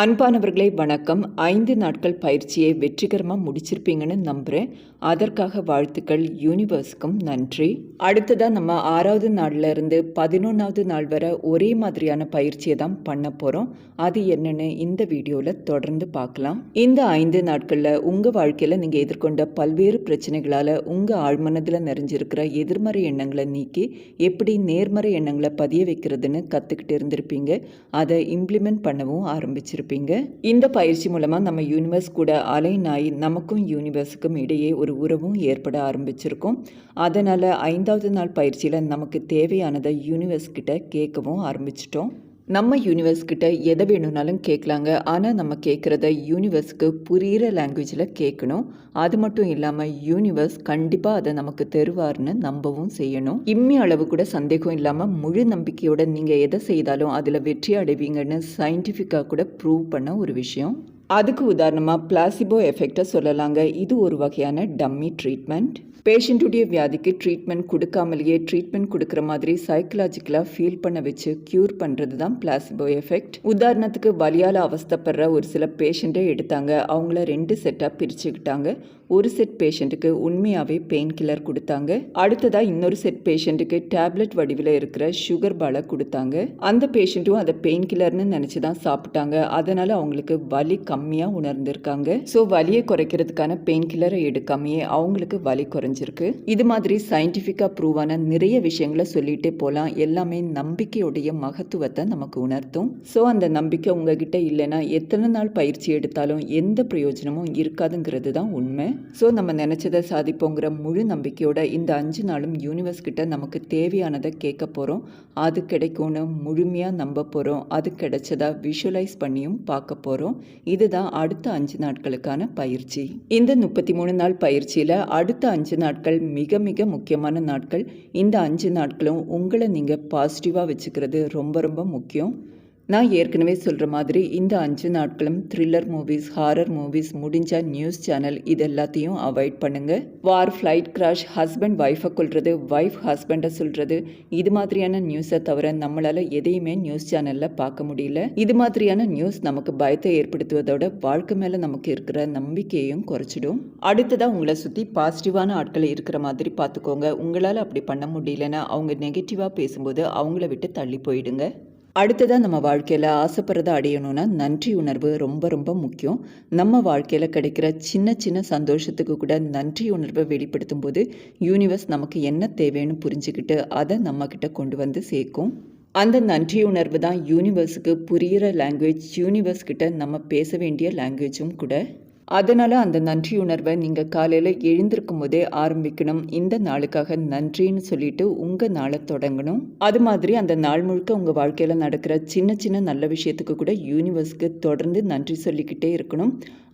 அன்பானவர்களே வணக்கம். ஐந்து நாட்கள் பயிற்சியை வெற்றிகரமாக முடிச்சிருப்பீங்கன்னு நம்புகிறேன் அதற்காக வாழ்த்துக்கள். யூனிவர்ஸ்க்கும் நன்றி. அடுத்ததாக நம்ம ஆறாவது நாள்ல இருந்து பதினொன்றாவது நாள் வரை ஒரே மாதிரியான பயிற்சியை தான் பண்ண போகிறோம் அது என்னென்னு இந்த வீடியோவில் தொடர்ந்து பார்க்கலாம். இந்த ஐந்து நாட்களில் உங்கள் வாழ்க்கையில் நீங்கள் எதிர்கொண்ட பல்வேறு பிரச்சனைகளால் உங்கள் ஆழ்மனதில் நிறைஞ்சிருக்கிற எதிர்மறை எண்ணங்களை நீக்கி எப்படி நேர்மறை எண்ணங்களை பதிய வைக்கிறதுன்னு கற்றுக்கிட்டு இருந்திருப்பீங்க. அதை இம்ப்ளிமெண்ட் பண்ணவும் ஆரம்பிச்சிருப்பீங்க இந்த பயிற்சி மூலமாக நம்ம யூனிவர்ஸ் கூட அலைன் ஆகி நமக்கும் யூனிவர்ஸுக்கும் இடையே ஒரு உறவும் ஏற்பட ஆரம்பிச்சிருக்கோம். அதனால் ஐந்தாவது நாள் பயிற்சியில் நமக்கு தேவையானதை யூனிவர்ஸ் கிட்ட கேட்கவும் ஆரம்பிச்சிட்டோம். நம்ம யூனிவர்ஸ் கிட்ட எதை வேணும்னாலும் கேட்கலாங்க. ஆனால் நம்ம கேட்குறத யூனிவர்ஸ்க்கு புரிகிற லாங்குவேஜில் கேட்கணும். அது மட்டும் இல்லாமல் யூனிவர்ஸ் கண்டிப்பாக அதை நமக்கு தருவார்னு நம்பவும் செய்யணும். இம்மி அளவு கூட சந்தேகம் இல்லாமல் முழு நம்பிக்கையோட நீங்கள் எதை செய்தாலும் அதில் வெற்றி அடைவீங்கன்னு சயின்டிஃபிக்காக கூட ப்ரூவ் பண்ண ஒரு விஷயம். அதுக்கு உதாரணமாக பிளாசிபோ எஃபெக்டை சொல்லலாங்க. இது ஒரு வகையான டம்மி ட்ரீட்மெண்ட் பேஷண்ட்டுடைய வியாதிக்கு ட்ரீட்மெண்ட் கொடுக்காமலேயே ட்ரீட்மெண்ட் கொடுக்குற மாதிரி சைக்கலாஜிக்கலாக ஃபீல் பண்ண வச்சு க்யூர் பண்ணுறது தான் பிளாசிபோ எஃபெக்ட் உதாரணத்துக்கு வலியால் அவஸ்தைப்படுற ஒரு சில பேஷண்ட்டை எடுத்தாங்க. அவங்கள ரெண்டு செட்டாக பிரிச்சுக்கிட்டாங்க. ஒரு செட் பேஷண்ட்டுக்கு உண்மையாகவே பெயின் கில்லர் கொடுத்தாங்க. அடுத்ததாக இன்னொரு செட் பேஷண்ட்டுக்கு டேப்லெட் வடிவில் இருக்கிற சுகர் பாலை கொடுத்தாங்க. அந்த பேஷண்ட்டும் அதை பெயின் கில்லர்னு நினச்சி தான் சாப்பிட்டாங்க. அதனால் அவங்களுக்கு வலி கம்மியாக உணர்ந்திருக்காங்க. ஸோ வலியை குறைக்கிறதுக்கான பெயின் கில்லரை எடுக்காமையே அவங்களுக்கு வலி குறைஞ்சிருக்கு. இது மாதிரி சயின்டிஃபிக்காக ப்ரூவான நிறைய விஷயங்களை சொல்லிகிட்டே போகலாம் எல்லாமே நம்பிக்கையுடைய மகத்துவத்தை நமக்கு உணர்த்தும். ஸோ அந்த நம்பிக்கை உங்ககிட்ட இல்லைன்னா எத்தனை நாள் பயிற்சி எடுத்தாலும் எந்த பிரயோஜனமும் இருக்காதுங்கிறது தான் உண்மை. ஸோ நம்ம நினச்சதை சாதிப்போங்கிற முழு நம்பிக்கையோட இந்த அஞ்சு நாளும் யூனிவர்ஸ் கிட்ட நமக்கு தேவையானதை கேட்க போகிறோம் அது கிடைக்கும்னு முழுமையாக நம்ப போகிறோம் அது கிடைச்சதா விஷுவலைஸ் பண்ணியும் பார்க்க போகிறோம் இதுதான் அடுத்த அஞ்சு நாட்களுக்கான பயிற்சி. இந்த முப்பத்தி மூணு நாள் பயிற்சியில் அடுத்த அஞ்சு நாட்கள் மிக மிக முக்கியமான நாட்கள். இந்த அஞ்சு நாட்களும் உங்களை நீங்கள் பாசிட்டிவாக வச்சுக்கிறது ரொம்ப ரொம்ப முக்கியம். நான் ஏற்கனவே சொல்கிற மாதிரி இந்த அஞ்சு நாட்களும் த்ரில்லர் மூவிஸ் ஹாரர் மூவிஸ் முடிஞ்சா நியூஸ் சேனல் இது எல்லாத்தையும் அவாய்ட் பண்ணுங்கள் வார் ஃப்ளைட் கிராஷ் ஹஸ்பண்ட் ஒய்ஃபை கொள்வது ஒய்ஃப் ஹஸ்பண்டை சொல்கிறது இது மாதிரியான நியூஸை தவிர நம்மளால் எதையுமே நியூஸ் சேனலில் பார்க்க முடியல. இது மாதிரியான நியூஸ் நமக்கு பயத்தை ஏற்படுத்துவதோட வாழ்க்கை மேலே நமக்கு இருக்கிற நம்பிக்கையும் குறைச்சிடும். அடுத்ததாக உங்களை சுற்றி பாசிட்டிவான ஆட்கள் இருக்கிற மாதிரி பார்த்துக்கோங்க. உங்களால் அப்படி பண்ண முடியலன்னா அவங்க நெகட்டிவாக பேசும்போது அவங்கள விட்டு தள்ளி போயிடுங்க. அடுத்ததாக நம்ம வாழ்க்கையில் ஆசைப்படுறத அடையணும்னா நன்றி உணர்வு ரொம்ப ரொம்ப முக்கியம். நம்ம வாழ்க்கையில் கிடைக்கிற சின்ன சின்ன சந்தோஷத்துக்கு கூட நன்றி உணர்வை வெளிப்படுத்தும் போது யூனிவர்ஸ் நமக்கு என்ன தேவைன்னு புரிஞ்சுக்கிட்டு அதை நம்மக்கிட்ட கொண்டு வந்து சேர்க்கும். அந்த நன்றி உணர்வு தான் யூனிவர்ஸுக்கு புரிகிற லாங்குவேஜ் யூனிவர்ஸ் கிட்ட நம்ம பேச வேண்டிய லாங்குவேஜும் கூட அதனால் அந்த நன்றி உணர்வை நீங்கள் காலையில் எழுந்திருக்கும் போதே ஆரம்பிக்கணும். இந்த நாளுக்காக நன்றின்னு சொல்லிட்டு உங்கள் நாளை தொடங்கணும். அது மாதிரி அந்த நாள் முழுக்க உங்கள் வாழ்க்கையில் நடக்கிற சின்ன சின்ன நல்ல விஷயத்துக்கு கூட யூனிவர்ஸ்க்கு தொடர்ந்து நன்றி சொல்லிக்கிட்டே இருக்கணும்.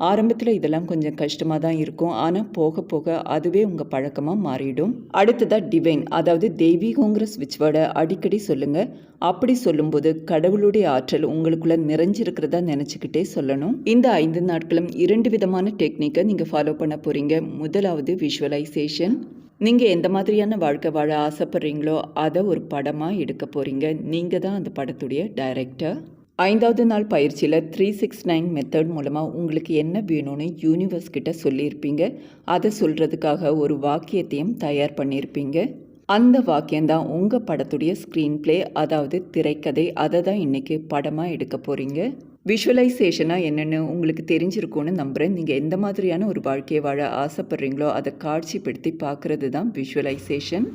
ஆரம்பத்தில் இதெல்லாம் கொஞ்சம் கஷ்டமாக தான் இருக்கும். ஆனால் போக போக அதுவே உங்கள் பழக்கமாக மாறிடும். அடுத்ததாக டிவைன் அதாவது தெய்வீகங்கிற ஸ்விட்ச் வேர்டை அடிக்கடி சொல்லுங்கள் அப்படி சொல்லும்போது கடவுளுடைய ஆற்றல் உங்களுக்குள்ளே நிறைஞ்சிருக்கிறதா நினச்சிக்கிட்டே சொல்லணும். இந்த ஐந்து நாட்களும் இரண்டு விதம் விதமான டெக்னிக்கை நீங்கள் ஃபாலோ பண்ண போகிறீங்க முதலாவது விஷுவலைசேஷன் நீங்கள் எந்த மாதிரியான வாழ்க்கை வாழ ஆசைப்பட்றீங்களோ அதை ஒரு படமாக எடுக்க போகிறீங்க நீங்கள் தான் அந்த படத்துடைய டைரக்டர் ஐந்தாவது நாள் பயிற்சியில் த்ரீ சிக்ஸ் நைன் மெத்தட் மூலமாக உங்களுக்கு என்ன வேணும்னு யூனிவர்ஸ் கிட்ட சொல்லியிருப்பீங்க. அதை சொல்கிறதுக்காக ஒரு வாக்கியத்தையும் தயார் பண்ணியிருப்பீங்க. அந்த வாக்கியம்தான் உங்கள் படத்துடைய ஸ்க்ரீன் ப்ளே அதாவது திரைக்கதை. அதை தான் இன்றைக்கி படமாக எடுக்க போகிறீங்க விஷுவலைசேஷனாக என்னென்னு உங்களுக்கு தெரிஞ்சிருக்கும்னு நம்புகிறேன் நீங்கள் எந்த மாதிரியான ஒரு வாழ்க்கையை வாழ ஆசைப்பட்றீங்களோ அதை காட்சிப்படுத்தி பார்க்குறது தான் விஷுவலைசேஷன்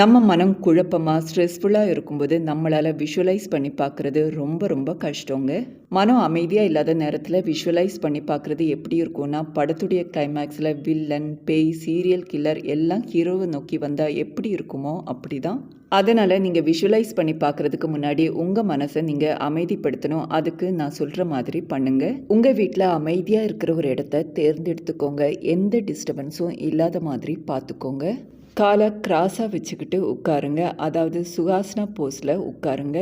நம்ம மனம் குழப்பமாக ஸ்ட்ரெஸ்ஃபுல்லாக இருக்கும்போது நம்மளால் விஷுவலைஸ் பண்ணி பார்க்குறது ரொம்ப ரொம்ப கஷ்டங்க. மனம் அமைதியாக இல்லாத நேரத்தில் விஷுவலைஸ் பண்ணி பார்க்குறது எப்படி இருக்கும்னா படத்துடைய கிளைமேக்ஸில் வில்லன் பேய் சீரியல் கில்லர் எல்லாம் ஹீரோவை நோக்கி வந்தால் எப்படி இருக்குமோ அப்படி தான் அதனால் நீங்கள் விஷுவலைஸ் பண்ணி பார்க்குறதுக்கு முன்னாடி உங்கள் மனசை நீங்கள் அமைதிப்படுத்தணும். அதுக்கு நான் சொல்கிற மாதிரி பண்ணுங்கள் உங்கள் வீட்டில் அமைதியாக இருக்கிற ஒரு இடத்த தேர்ந்தெடுத்துக்கோங்க. எந்த டிஸ்டர்பன்ஸும் இல்லாத மாதிரி பார்த்துக்கோங்க. காலை கிராஸாக வச்சுக்கிட்டு உட்காருங்க. அதாவது சுகாசனா போஸில் உட்காருங்க.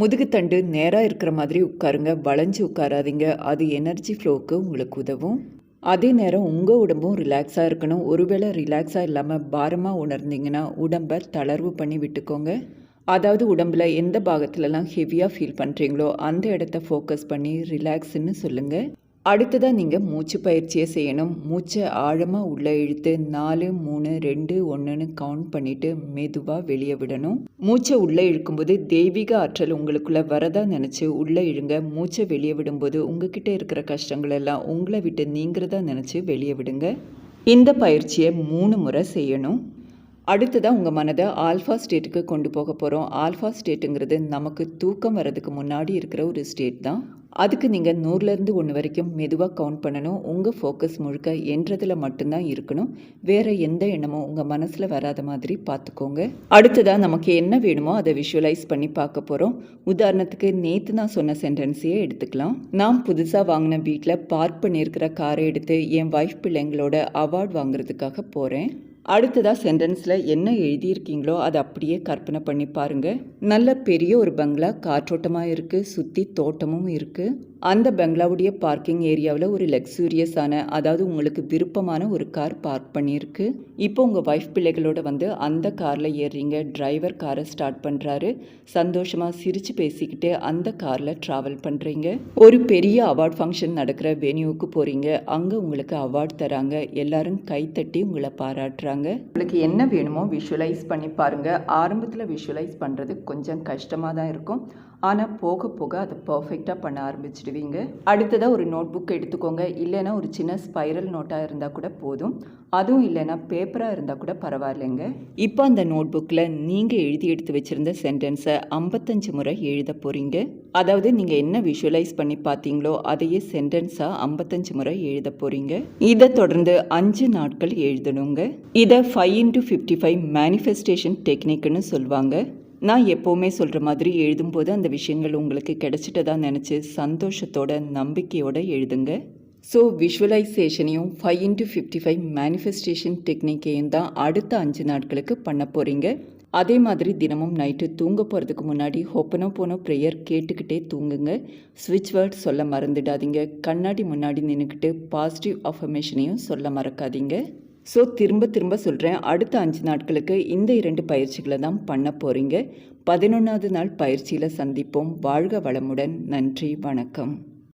முதுகுத்தண்டு நேராக இருக்கிற மாதிரி உட்காருங்க. வளைஞ்சு உட்காராதீங்க. அது எனர்ஜி ஃப்ளோவுக்கு உங்களுக்கு உதவும். அதே நேரம் உங்கள் உடம்பும் ரிலாக்ஸாக இருக்கணும். ஒருவேளை ரிலாக்ஸாக இல்லாமல் பாரமாக உணர்ந்தீங்கன்னா உடம்பை தளர்வு பண்ணி விட்டுக்கோங்க. அதாவது உடம்பில் எந்த பாகத்துலலாம் ஹெவியாக ஃபீல் பண்ணுறீங்களோ அந்த இடத்த ஃபோக்கஸ் பண்ணி ரிலாக்ஸ்ன்னு சொல்லுங்கள் அடுத்ததாக நீங்கள் மூச்சு பயிற்சியை செய்யணும். மூச்சை ஆழமாக உள்ளே இழுத்து நாலு மூணு ரெண்டு ஒன்றுன்னு கவுண்ட் பண்ணிவிட்டு மெதுவாக வெளியே விடணும். மூச்சை உள்ளே இழுக்கும்போது தெய்வீக ஆற்றல் உங்களுக்குள்ளே வரதா நினச்சி உள்ளே இழுங்க. மூச்சை வெளியே விடும்போது உங்ககிட்ட இருக்கிற கஷ்டங்கள் எல்லாம் உங்களை விட்டு நீங்கிறதா நினச்சி வெளியே விடுங்க. இந்த பயிற்சியை மூணு முறை செய்யணும். அடுத்ததாக உங்கள் மனதை ஆல்ஃபா ஸ்டேட்டுக்கு கொண்டு போக போகிறோம் ஆல்ஃபா ஸ்டேட்டுங்கிறது நமக்கு தூக்கம் வர்றதுக்கு முன்னாடி இருக்கிற ஒரு ஸ்டேட் தான். அதுக்கு நீங்கள் நூறுலேருந்து ஒன்று வரைக்கும் மெதுவாக கவுண்ட் பண்ணணும். உங்கள் ஃபோக்கஸ் முழுக்க என்றதில் மட்டும்தான் இருக்கணும். வேறு எந்த எண்ணமும் உங்கள் மனசில் வராத மாதிரி பார்த்துக்கோங்க அடுத்ததாக நமக்கு என்ன வேணுமோ அதை விஷுவலைஸ் பண்ணி பார்க்க போகிறோம் உதாரணத்துக்கு நேற்று நான் சொன்ன சென்டென்ஸையே எடுத்துக்கலாம். நான் புதுசாக வாங்கின வீட்டில் பார்க் பண்ணியிருக்கிற காரை எடுத்து என் ஒய்ஃப் பிள்ளைங்களோட அவார்ட் வாங்குறதுக்காக போகிறேன் அடுத்ததாக சென்டென்ஸில் என்ன எழுதியிருக்கீங்களோ அதை அப்படியே கற்பனை பண்ணி பாருங்கள் நல்ல பெரிய ஒரு பங்களா காற்றோட்டமாக இருக்குது சுற்றி தோட்டமும் இருக்குது அந்த பெங்களாவுடைய பார்க்கிங் ஏரியாவில் ஒரு லக்ஸூரியஸான அதாவது உங்களுக்கு விருப்பமான ஒரு கார் பார்க் பண்ணியிருக்கு. இப்போ உங்கள் ஒய்ஃப் பிள்ளைகளோட வந்து அந்த காரில் ஏறுறீங்க. டிரைவர் காரை ஸ்டார்ட் பண்ணுறாரு சந்தோஷமாக சிரித்து பேசிக்கிட்டு அந்த காரில் ட்ராவல் பண்ணுறீங்க ஒரு பெரிய அவார்ட் ஃபங்க்ஷன் நடக்கிற வென்யூவுக்கு போகிறீங்க அங்கே உங்களுக்கு அவார்ட் தராங்க. எல்லாரும் கைத்தட்டி உங்களை பாராட்டுறாங்க. உங்களுக்கு என்ன வேணுமோ விஷுவலைஸ் பண்ணி பாருங்கள் ஆரம்பத்தில் விஷுவலைஸ் பண்ணுறது கொஞ்சம் கஷ்டமாக தான் இருக்கும். ஆனால் போக போக அதை பர்ஃபெக்டாக பண்ண ஆரம்பிச்சிடுவீங்க. அடுத்ததாக ஒரு நோட் புக் எடுத்துக்கோங்க. இல்லைன்னா ஒரு சின்ன ஸ்பைரல் நோட்டாக இருந்தால் கூட போதும். அதுவும் இல்லைன்னா பேப்பராக இருந்தால் கூட பரவாயில்லைங்க. இப்போ அந்த நோட் புக்கில் நீங்கள் எழுதி எடுத்து வச்சுருந்த சென்டென்ஸை ஐம்பத்தஞ்சு முறை எழுத போகிறீங்க அதாவது நீங்கள் என்ன விஷுவலைஸ் பண்ணி பார்த்தீங்களோ அதையே சென்டென்ஸாக ஐம்பத்தஞ்சு முறை எழுத போகிறீங்க இதை தொடர்ந்து அஞ்சு நாட்கள் எழுதணுங்க. இதை five into fifty five manifestation டெக்னிக்னு சொல்லுவாங்க. நான் எப்போவுமே சொல்கிற மாதிரி எழுதும்போது அந்த விஷயங்கள் உங்களுக்கு கிடைச்சிட்டதா நினச்சி சந்தோஷத்தோட நம்பிக்கையோடு எழுதுங்க. So விஷுவலைசேஷனையும் five into fifty five manifestation டெக்னிக்கையும் தான் அடுத்த அஞ்சு நாட்களுக்கு பண்ண போகிறீங்க அதே மாதிரி தினமும் நைட்டு தூங்க போகிறதுக்கு முன்னாடி ஹொப்பனோ போனோ ப்ரேயர் கேட்டுக்கிட்டே தூங்குங்க. ஸ்விட்ச் வேர்ட் சொல்ல மறந்துடாதீங்க. கண்ணாடி முன்னாடி நின்றுக்கிட்டு பாசிட்டிவ் அஃபர்மேஷனையும் சொல்ல மறக்காதீங்க. ஸோ திரும்ப திரும்ப சொல்கிறேன் அடுத்த அஞ்சு நாட்களுக்கு இந்த இரண்டு பயிற்சிகளை தான் பண்ண போகிறீங்க பதினொன்றாவது நாள் பயிற்சியில் சந்திப்போம். வாழ்க வளமுடன். நன்றி வணக்கம்.